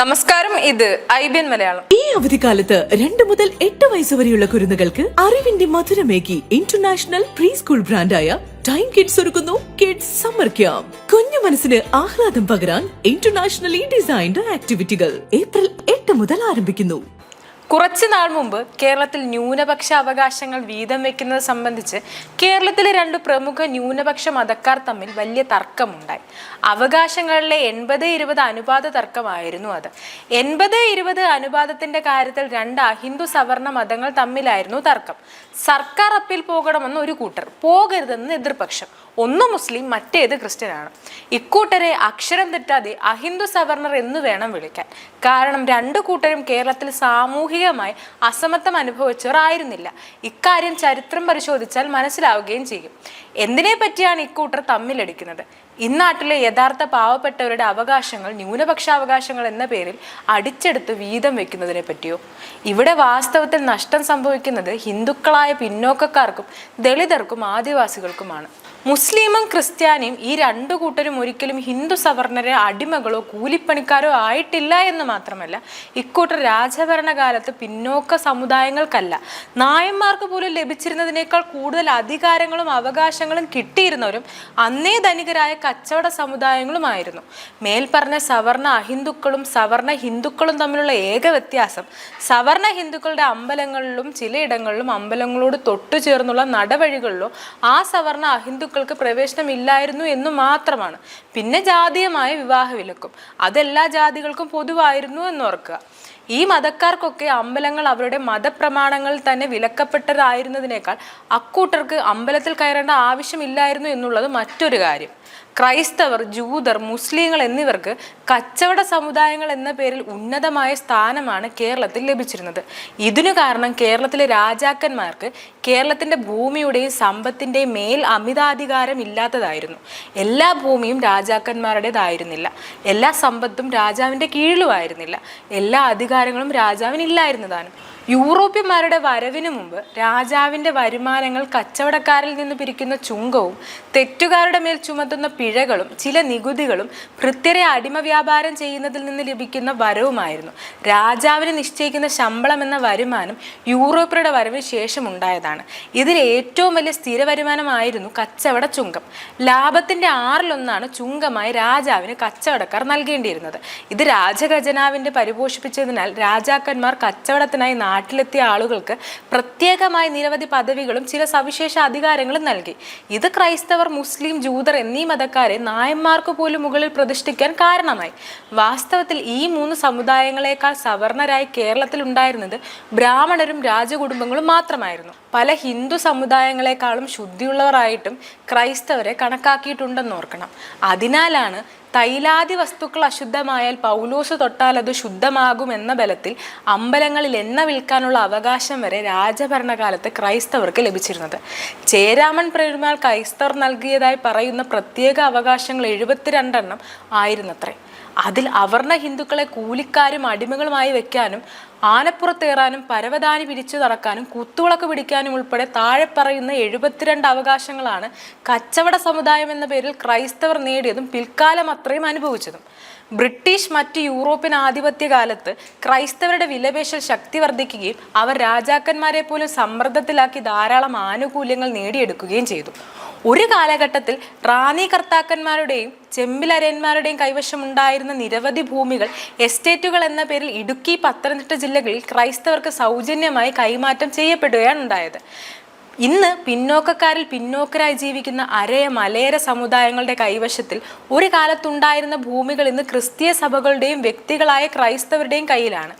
നമസ്കാരം ഇത് I B N Malayalam. ഈ അവധിക്കാലത്ത് രണ്ട് മുതൽ എട്ട് വയസ്സ് വരെയുള്ള കുരുന്നുകൾക്ക് അറിവിന്റെ മധുരമേകി ഇന്റർനാഷണൽ പ്രീ സ്കൂൾ ബ്രാൻഡായ ടൈം കിഡ്സ് ഒരുക്കുന്നു കിഡ്സ് സമ്മർ ക്യാമ്പ് കുഞ്ഞു മനസ്സിന് ആഹ്ലാദം പകരാൻ ഇന്റർനാഷണലി ഡിസൈൻഡ് ആക്ടിവിറ്റികൾ ഏപ്രിൽ എട്ട് മുതൽ ആരംഭിക്കുന്നു. കുറച്ചു നാൾ മുമ്പ് കേരളത്തിൽ ന്യൂനപക്ഷ അവകാശങ്ങൾ വീതം വെക്കുന്നത് സംബന്ധിച്ച് കേരളത്തിലെ രണ്ട് പ്രമുഖ ന്യൂനപക്ഷ മതക്കാർ തമ്മിൽ വലിയ തർക്കമുണ്ടായി. അവകാശങ്ങളിലെ എൺപത് ഇരുപത് അനുപാത തർക്കമായിരുന്നു അത്. എൺപത് ഇരുപത് അനുപാതത്തിന്റെ കാര്യത്തിൽ രണ്ട് അഹിന്ദു സവർണ മതങ്ങൾ തമ്മിലായിരുന്നു തർക്കം. സർക്കാർ അപ്പീൽ പോകണമെന്ന് ഒരു കൂട്ടർ. പോകരുതെന്ന് എതിർപക്ഷം. ഒന്ന് മുസ്ലിം മറ്റേത് ക്രിസ്ത്യനാണ്. ഇക്കൂട്ടരെ അക്ഷരം തെറ്റാതെ അഹിന്ദു സവർണർ എന്ന് വേണം വിളിക്കാൻ. കാരണം രണ്ടു കൂട്ടരും കേരളത്തിൽ സാമൂഹികമായി അസമത്വം അനുഭവിച്ചവർ ആയിരുന്നില്ല ഇക്കാര്യം ചരിത്രം പരിശോധിച്ചാൽ മനസ്സിലാവുകയും ചെയ്യും. എന്തിനെ പറ്റിയാണ് ഇക്കൂട്ടർ തമ്മിലടിക്കുന്നത്? ഇന്നാട്ടിലെ യഥാർത്ഥ പാവപ്പെട്ടവരുടെ അവകാശങ്ങൾ ന്യൂനപക്ഷ അവകാശങ്ങൾ എന്ന പേരിൽ അടിച്ചെടുത്ത് വീതം വെക്കുന്നതിനെ പറ്റിയോ? ഇവിടെ വാസ്തവത്തിൽ നഷ്ടം സംഭവിക്കുന്നത് ഹിന്ദുക്കളായ പിന്നോക്കക്കാർക്കും ദളിതർക്കും ആദിവാസികൾക്കുമാണ്. മുസ്ലിമും ക്രിസ്ത്യാനിയും ഈ രണ്ടു കൂട്ടരും ഒരിക്കലും ഹിന്ദു സവർണരെ അടിമകളോ കൂലിപ്പണിക്കാരോ ആയിട്ടില്ല എന്ന് മാത്രമല്ല ഇക്കൂട്ടർ രാജഭരണകാലത്ത് പിന്നോക്ക സമുദായങ്ങൾക്കല്ല നായന്മാർക്ക് പോലും ലഭിച്ചിരുന്നതിനേക്കാൾ കൂടുതൽ അധികാരങ്ങളും അവകാശങ്ങളും കിട്ടിയിരുന്നവരും അന്നേ ധനികരായ കച്ചവട സമുദായങ്ങളുമായിരുന്നു. മേൽപ്പറഞ്ഞ സവർണ അഹിന്ദുക്കളും സവർണ ഹിന്ദുക്കളും തമ്മിലുള്ള ഏക വ്യത്യാസം സവർണ ഹിന്ദുക്കളുടെ അമ്പലങ്ങളിലും ചിലയിടങ്ങളിലും അമ്പലങ്ങളോട് തൊട്ടു ചേർന്നുള്ള നടവഴികളിലോ ആ സവർണ അഹിന്ദുക്കൾക്ക് പ്രവേശനമില്ലായിരുന്നു എന്ന് മാത്രമാണ്. പിന്നെ ജാതീയമായ വിവാഹ വിലക്കും അതെല്ലാ ജാതികൾക്കും പൊതുവായിരുന്നു എന്ന് ഓർക്കുക. ഈ മതക്കാർക്കൊക്കെ അമ്പലങ്ങൾ അവരുടെ മതപ്രമാണങ്ങളിൽ തന്നെ വിലക്കപ്പെട്ടതായിരുന്നതിനേക്കാൾ അക്കൂട്ടർക്ക് അമ്പലത്തിൽ കയറേണ്ട ആവശ്യമില്ലായിരുന്നു എന്നുള്ളത് മറ്റൊരു കാര്യം. ക്രൈസ്തവർ ജൂതർ മുസ്ലിങ്ങൾ എന്നിവർക്ക് കച്ചവട സമുദായങ്ങൾ എന്ന പേരിൽ ഉന്നതമായ സ്ഥാനമാണ് കേരളത്തിൽ ലഭിച്ചിരുന്നത്. ഇതിനു കാരണം കേരളത്തിലെ രാജാക്കന്മാർക്ക് കേരളത്തിന്റെ ഭൂമിയുടെയും സമ്പത്തിന്റെയും മേൽ അമിതാധികാരം ഇല്ലാത്തതായിരുന്നു. എല്ലാ ഭൂമിയും രാജാക്കന്മാരുടേതായിരുന്നില്ല. എല്ലാ സമ്പത്തും രാജാവിന്റെ കീഴിലുമായിരുന്നില്ല. എല്ലാ അധികാരങ്ങളും രാജാവിനില്ലായിരുന്നതാനും യൂറോപ്യന്മാരുടെ വരവിനു മുമ്പ് രാജാവിന്റെ വരുമാനങ്ങൾ കച്ചവടക്കാരിൽ നിന്ന് പിരിക്കുന്ന ചുങ്കവും തെറ്റുകാരുടെ മേൽ ചുമത്തുന്ന പിഴകളും ചില നികുതികളും ഭൃത്യരെ അടിമ വ്യാപാരം ചെയ്യുന്നതിൽ നിന്ന് ലഭിക്കുന്ന വരവുമായിരുന്നു. രാജാവിന് നിശ്ചയിക്കുന്ന ശമ്പളം എന്ന വരുമാനം യൂറോപ്യരുടെ വരവിന് ശേഷം ഉണ്ടായതാണ് ഇതിൽ ഏറ്റവും വലിയ സ്ഥിര വരുമാനമായിരുന്നു കച്ചവട ചുങ്കം. ലാഭത്തിന്റെ ആറിലൊന്നാണ് ചുങ്കമായി രാജാവിന് കച്ചവടക്കാർ നൽകേണ്ടിയിരുന്നത്. ഇത് രാജഖജനാവിന്റെ പരിപോഷിപ്പിച്ചതിനാൽ രാജാക്കന്മാർ കച്ചവടത്തിനായി നാട്ടിലെത്തിയ ആളുകൾക്ക് പ്രത്യേകമായി നിരവധി പദവികളും ചില സവിശേഷ അധികാരങ്ങളും നൽകി. ഇത് ക്രൈസ്തവർ മുസ്ലിം ജൂതർ എന്നീ മതക്കാരെ നായന്മാർക്ക് പോലും മുകളിൽ പ്രതിഷ്ഠിക്കാൻ കാരണമായി. വാസ്തവത്തിൽ ഈ മൂന്ന് സമുദായങ്ങളെക്കാൾ സവർണരായി കേരളത്തിൽ ഉണ്ടായിരുന്നത് ബ്രാഹ്മണരും രാജകുടുംബങ്ങളും മാത്രമായിരുന്നു. പല ഹിന്ദു സമുദായങ്ങളെക്കാളും ശുദ്ധിയുള്ളവരായിട്ടും ക്രൈസ്തവരെ കണക്കാക്കിയിട്ടുണ്ടെന്ന് ഓർക്കണം. അതിനാലാണ് തൈലാദി വസ്തുക്കൾ അശുദ്ധമായാൽ പൗലോസ് തൊട്ടാൽ അത് ശുദ്ധമാകും എന്ന ബലത്തിൽ അമ്പലങ്ങളിൽ എണ്ണ വിൽക്കാനുള്ള അവകാശം വരെ രാജഭരണകാലത്ത് ക്രൈസ്തവർക്ക് ലഭിച്ചിരുന്നത്. ചേരാമൻ പെരുമാൾ ക്രൈസ്തവർ നൽകിയതായി പറയുന്ന പ്രത്യേക അവകാശങ്ങൾ എഴുപത്തിരണ്ടെണ്ണം ആയിരുന്നത്രേ. അതിൽ അവർണ ഹിന്ദുക്കളെ കൂലിക്കാരും അടിമകളുമായി വെക്കാനും ആനപ്പുറത്തേറാനും പരവതാനി പിരിച്ചു നടക്കാനും കുത്തുവിളക്ക് പിടിക്കാനും ഉൾപ്പെടെ താഴെ പറയുന്ന എഴുപത്തിരണ്ട് അവകാശങ്ങളാണ് കച്ചവട സമുദായം എന്ന പേരിൽ ക്രൈസ്തവർ നേടിയതും പിൽക്കാലം അത്രയും അനുഭവിച്ചതും. ബ്രിട്ടീഷ് മറ്റ് യൂറോപ്യൻ ആധിപത്യ കാലത്ത് ക്രൈസ്തവരുടെ വിലപേശൽ ശക്തി വർദ്ധിക്കുകയും അവർ രാജാക്കന്മാരെ പോലും സമ്മർദ്ദത്തിലാക്കി ധാരാളം ആനുകൂല്യങ്ങൾ നേടിയെടുക്കുകയും ചെയ്തു. ഒരു കാലഘട്ടത്തിൽ റാണി കർത്താക്കന്മാരുടെയും ചെമ്പിലരയന്മാരുടെയും കൈവശം ഉണ്ടായിരുന്ന നിരവധി ഭൂമികൾ എസ്റ്റേറ്റുകൾ എന്ന പേരിൽ ഇടുക്കി പത്തനംതിട്ട ജില്ലകളിൽ ക്രൈസ്തവർക്ക് സൗജന്യമായി കൈമാറ്റം ചെയ്യപ്പെടുകയാണ് ഉണ്ടായത്. ഇന്ന് പിന്നോക്കക്കാരിൽ പിന്നോക്കരായി ജീവിക്കുന്ന അരയ മലയര സമുദായങ്ങളുടെ കൈവശത്തിൽ ഒരു കാലത്തുണ്ടായിരുന്ന ഭൂമികൾ ഇന്ന് ക്രിസ്തീയ സഭകളുടെയും വ്യക്തികളായ ക്രൈസ്തവരുടെയും കയ്യിലാണ്.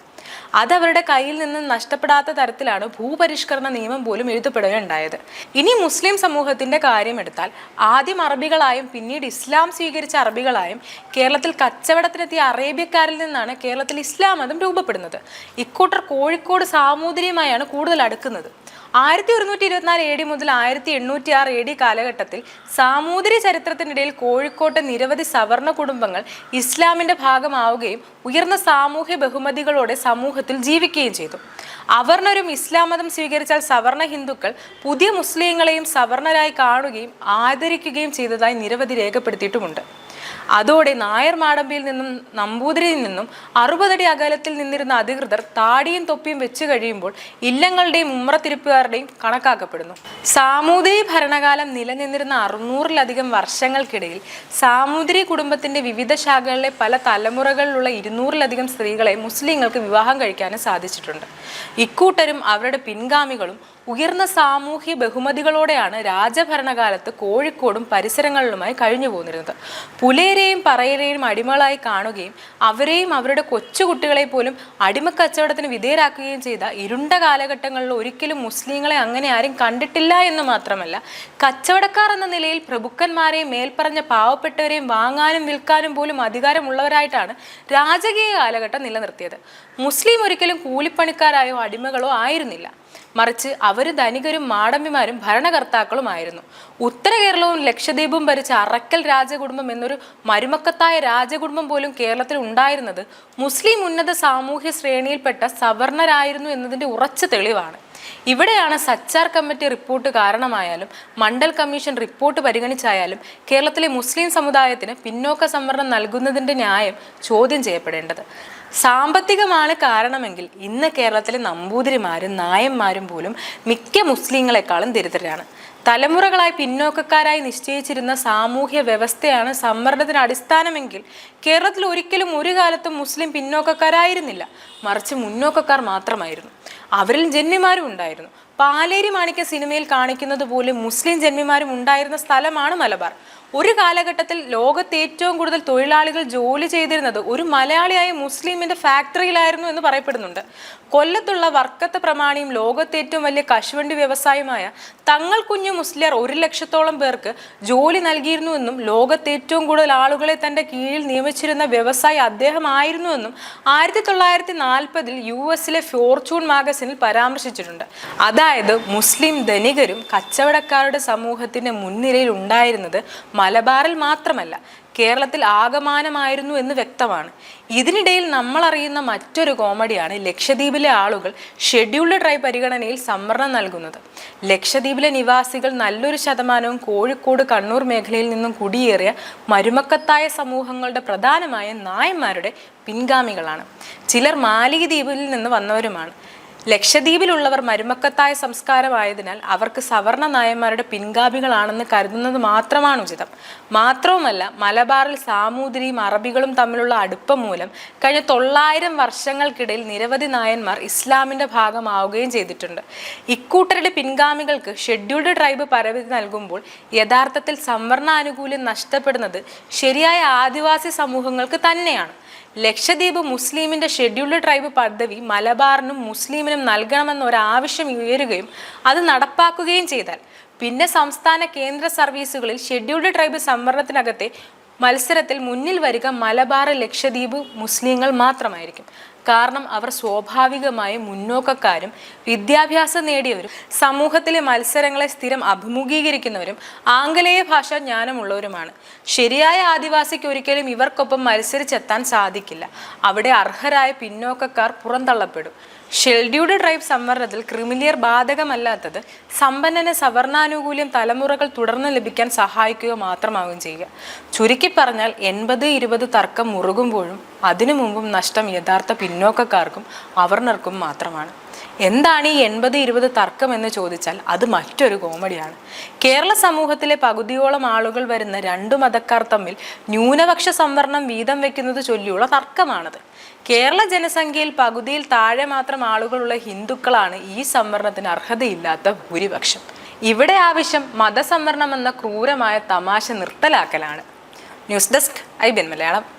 അത് അവരുടെ കയ്യിൽ നിന്ന് നഷ്ടപ്പെടാത്ത തരത്തിലാണ് ഭൂപരിഷ്കരണ നിയമം പോലും എഴുതപ്പെടുകയുണ്ടായത്. ഇനി മുസ്ലിം സമൂഹത്തിന്റെ കാര്യമെടുത്താൽ ആദ്യം അറബികളായും പിന്നീട് ഇസ്ലാം സ്വീകരിച്ച അറബികളായും കേരളത്തിൽ കച്ചവടത്തിനെത്തിയ അറേബ്യക്കാരിൽ നിന്നാണ് കേരളത്തിൽ ഇസ്ലാം മതം രൂപപ്പെടുന്നത്. ഇക്കൂട്ടർ കോഴിക്കോട് സാമൂതിരിയുമായാണ് കൂടുതൽ അടുക്കുന്നത്. ആയിരത്തി ഒരുന്നൂറ്റി ഇരുപത്തിനാല് എ ഡി മുതൽ ആയിരത്തി എണ്ണൂറ്റി ആറ് എ ഡി കാലഘട്ടത്തിൽ സാമൂതിരി ചരിത്രത്തിനിടയിൽ കോഴിക്കോട്ടെ നിരവധി സവർണ കുടുംബങ്ങൾ ഇസ്ലാമിന്റെ ഭാഗമാവുകയും ഉയർന്ന സാമൂഹ്യ ബഹുമതികളോടെ സമൂഹത്തിൽ ജീവിക്കുകയും ചെയ്തു. അവർണരും ഇസ്ലാം മതം സ്വീകരിച്ചാൽ സവർണ ഹിന്ദുക്കൾ പുതിയ മുസ്ലിങ്ങളെയും സവർണരായി കാണുകയും ആദരിക്കുകയും ചെയ്തതായി നിരവധി രേഖപ്പെടുത്തിയിട്ടുമുണ്ട്. അതോടെ നായർ മാടമ്പിയിൽ നിന്നും നമ്പൂതിരിയിൽ നിന്നും അറുപതടി അകലത്തിൽ നിന്നിരുന്ന അധികൃതർ താടിയും തൊപ്പിയും വെച്ച് കഴിയുമ്പോൾ ഇല്ലങ്ങളുടെയും ഉമ്രത്തിരിപ്പുകാരുടെയും കണക്കാക്കപ്പെടുന്നു. സാമൂതിരി ഭരണകാലം നിലനിന്നിരുന്ന അറുന്നൂറിലധികം വർഷങ്ങൾക്കിടയിൽ സാമൂതിരി കുടുംബത്തിന്റെ വിവിധ ശാഖകളിലെ പല തലമുറകളിലുള്ള ഇരുന്നൂറിലധികം സ്ത്രീകളെ മുസ്ലിങ്ങൾക്ക് വിവാഹം കഴിക്കാനും സാധിച്ചിട്ടുണ്ട്. ഇക്കൂട്ടരും അവരുടെ പിൻഗാമികളും ഉയർന്ന സാമൂഹ്യ ബഹുമതികളോടെയാണ് രാജഭരണകാലത്ത് കോഴിക്കോടും പരിസരങ്ങളിലുമായി കഴിഞ്ഞു പോന്നിരുന്നത്. പുലേരെയും പറയരെയും അടിമകളായി കാണുകയും അവരെയും അവരുടെ കൊച്ചുകുട്ടികളെ പോലും അടിമക്കച്ചവടത്തിന് വിധേയരാക്കുകയും ചെയ്ത ഇരുണ്ട കാലഘട്ടങ്ങളിൽ ഒരിക്കലും മുസ്ലിങ്ങളെ അങ്ങനെ ആരും കണ്ടിട്ടില്ല എന്ന് മാത്രമല്ല കച്ചവടക്കാർ എന്ന നിലയിൽ പ്രഭുക്കന്മാരെയും മേൽപ്പറഞ്ഞ പാവപ്പെട്ടവരെയും വാങ്ങാനും വിൽക്കാനും പോലും അധികാരമുള്ളവരായിട്ടാണ് രാജകീയ കാലഘട്ടം നിലനിർത്തിയത്. മുസ്ലിം ഒരിക്കലും കൂലിപ്പണിക്കാരായോ അടിമകളോ ആയിരുന്നില്ല. മറിച്ച് അവർ ധനികരും മാടമ്പിമാരും ഭരണകർത്താക്കളുമായിരുന്നു. ഉത്തര കേരളവും ലക്ഷദ്വീപും ഭരിച്ച അറക്കൽ രാജകുടുംബം എന്നൊരു മരുമക്കത്തായ രാജകുടുംബം പോലും കേരളത്തിൽ ഉണ്ടായിരുന്നത് മുസ്ലിം ഉന്നത സാമൂഹ്യ ശ്രേണിയിൽപ്പെട്ട സവർണരായിരുന്നു എന്നതിന്റെ ഉറച്ച തെളിവാണ്. ഇവിടെയാണ് സച്ചാർ കമ്മിറ്റി റിപ്പോർട്ട് കാരണമായാലും മണ്ഡൽ കമ്മീഷൻ റിപ്പോർട്ട് പരിഗണിച്ചായാലും കേരളത്തിലെ മുസ്ലിം സമുദായത്തിന് പിന്നോക്ക സംവരണം നൽകുന്നതിന്റെ ന്യായം ചോദ്യം ചെയ്യപ്പെടേണ്ടത്. സാമ്പത്തികമാണ് കാരണമെങ്കിൽ ഇന്ന് കേരളത്തിലെ നമ്പൂതിരിമാരും നായന്മാരും പോലും മിക്ക മുസ്ലിങ്ങളെക്കാളും ദരിദ്രരാണ്. തലമുറകളായി പിന്നോക്കക്കാരായി നിശ്ചയിച്ചിരുന്ന സാമൂഹ്യ വ്യവസ്ഥയാണ് സമ്മർദ്ദത്തിന് അടിസ്ഥാനമെങ്കിൽ കേരളത്തിൽ ഒരിക്കലും ഒരു കാലത്തും മുസ്ലിം പിന്നോക്കക്കാരായിരുന്നില്ല. മറിച്ച് മുന്നോക്കക്കാർ മാത്രമായിരുന്നു. അവരിൽ ജന്യമാരും ഉണ്ടായിരുന്നു. പാലേരി മാണിക്യ സിനിമയിൽ കാണിക്കുന്നത് പോലെ മുസ്ലിം ജന്മിമാരും ഉണ്ടായിരുന്ന സ്ഥലമാണ് മലബാർ. ഒരു കാലഘട്ടത്തിൽ ലോകത്ത് ഏറ്റവും കൂടുതൽ തൊഴിലാളികൾ ജോലി ചെയ്തിരുന്നത് ഒരു മലയാളിയായ മുസ്ലിമിന്റെ ഫാക്ടറിയിലായിരുന്നു എന്ന് പറയപ്പെടുന്നുണ്ട്. കൊല്ലത്തുള്ള വർക്കത്ത് പ്രമാണിയും ലോകത്തെ ഏറ്റവും വലിയ കശുവണ്ടി വ്യവസായമായ തങ്ങൾ കുഞ്ഞു മുസ്ലിയർ ഒരു ലക്ഷത്തോളം പേർക്ക് ജോലി നൽകിയിരുന്നുവെന്നും ലോകത്തെ ഏറ്റവും കൂടുതൽ ആളുകളെ തന്റെ കീഴിൽ നിയമിച്ചിരുന്ന വ്യവസായി അദ്ദേഹമായിരുന്നുവെന്നും ആയിരത്തി തൊള്ളായിരത്തി നാൽപ്പതിൽ യു എസിലെ ഫോർച്യൂൺ മാഗസിനിൽ പരാമർശിച്ചിട്ടുണ്ട്. അതായത് മുസ്ലിം ധനികരും കച്ചവടക്കാരുടെ സമൂഹത്തിന്റെ മുൻനിരയിൽ ഉണ്ടായിരുന്നത് മലബാറിൽ മാത്രമല്ല കേരളത്തിൽ ആകമാനമായിരുന്നു എന്ന് വ്യക്തമാണ്. ഇതിനിടയിൽ നമ്മൾ അറിയുന്ന മറ്റൊരു കോമഡിയാണ് ലക്ഷദ്വീപിലെ ആളുകൾ ഷെഡ്യൂൾഡ് ട്രൈബ് പരിഗണനയിൽ സംവരണം നൽകുന്നത്. ലക്ഷദ്വീപിലെ നിവാസികൾ നല്ലൊരു ശതമാനവും കോഴിക്കോട് കണ്ണൂർ മേഖലയിൽ നിന്നും കുടിയേറിയ മരുമക്കത്തായ സമൂഹങ്ങളുടെ പ്രധാനമായ നായന്മാരുടെ പിൻഗാമികളാണ്. ചിലർ മാലിക് ദ്വീപിൽ നിന്ന് വന്നവരുമാണ്. ലക്ഷദ്വീപിലുള്ളവർ മരുമക്കത്തായ സംസ്കാരമായതിനാൽ അവർക്ക് സവർണ നായന്മാരുടെ പിൻഗാമികളാണെന്ന് കരുതുന്നത് മാത്രമാണ് ഉചിതം. മാത്രവുമല്ല മലബാറിൽ സാമൂതിരിയും അറബികളും തമ്മിലുള്ള അടുപ്പം മൂലം കഴിഞ്ഞ തൊള്ളായിരം വർഷങ്ങൾക്കിടയിൽ നിരവധി നായന്മാർ ഇസ്ലാമിന്റെ ഭാഗമാവുകയും ചെയ്തിട്ടുണ്ട്. ഇക്കൂട്ടരുടെ പിൻഗാമികൾക്ക് ഷെഡ്യൂൾഡ് ട്രൈബ് പരവധി നൽകുമ്പോൾ യഥാർത്ഥത്തിൽ സംവരണാനുകൂല്യം നഷ്ടപ്പെടുന്നത് ശരിയായ ആദിവാസി സമൂഹങ്ങൾക്ക് തന്നെയാണ്. ലക്ഷദ്വീപ് മുസ്ലിമിന്റെ ഷെഡ്യൂൾഡ് ട്രൈബ് പദവി മലബാറിനും മുസ്ലിമിനും നൽകണമെന്ന ആവശ്യം ഉയരുകയും അത് നടപ്പാക്കുകയും ചെയ്താൽ പിന്നെ സംസ്ഥാന കേന്ദ്ര സർവീസുകളിൽ ഷെഡ്യൂൾഡ് ട്രൈബ് സംവരണത്തിനകത്തെ മത്സരത്തിൽ മുന്നിൽ വരിക മലബാർ ലക്ഷദ്വീപ് മുസ്ലിങ്ങൾ മാത്രമായിരിക്കും. കാരണം അവർ സ്വാഭാവികമായും മുന്നോക്കക്കാരും വിദ്യാഭ്യാസം നേടിയവരും സമൂഹത്തിലെ മത്സരങ്ങളെ സ്ഥിരം അഭിമുഖീകരിക്കുന്നവരും ആംഗലേയ ഭാഷാ ജ്ഞാനമുള്ളവരുമാണ്. ശരിയായ ആദിവാസിക്ക് ഒരിക്കലും ഇവർക്കൊപ്പം മത്സരിച്ചെത്താൻ സാധിക്കില്ല. അവിടെ അർഹരായ പിന്നോക്കക്കാർ പുറന്തള്ളപ്പെടും. ഷെൽഡ്യൂഡ് ട്രൈബ് സംവരണത്തിൽ ക്രിമിലിയർ ബാധകമല്ലാത്തത് സമ്പന്നന് സവർണാനുകൂല്യം തലമുറകൾ തുടർന്ന് ലഭിക്കാൻ സഹായിക്കുക മാത്രമാകും ചെയ്യുക. ചുരുക്കി പറഞ്ഞാൽ എൺപത് ഇരുപത് തർക്കം മുറുകുമ്പോഴും അതിനു മുമ്പും നഷ്ടം യഥാർത്ഥ പിന്നോക്കക്കാർക്കും അവർണർക്കും മാത്രമാണ്. എന്താണ് ഈ എൺപത് ഇരുപത് തർക്കം എന്ന് ചോദിച്ചാൽ അത് മറ്റൊരു കോമഡിയാണ്. കേരള സമൂഹത്തിലെ പകുതിയോളം ആളുകൾ വരുന്ന രണ്ടു മതക്കാർ തമ്മിൽ ന്യൂനപക്ഷ സംവരണം വീതം വെക്കുന്നത് ചൊല്ലിയുള്ള തർക്കമാണത്. കേരള ജനസംഖ്യയിൽ പകുതിയിൽ താഴെ മാത്രം ആളുകളുള്ള ഹിന്ദുക്കളാണ് ഈ സംവരണത്തിന് അർഹതയില്ലാത്ത ഭൂരിപക്ഷം. ഇവിടെ ആവശ്യം മതസംവരണം എന്ന ക്രൂരമായ തമാശ നിർത്തലാക്കലാണ്. ന്യൂസ് ഡെസ്ക് ഐ ബിൻ മലയാളം.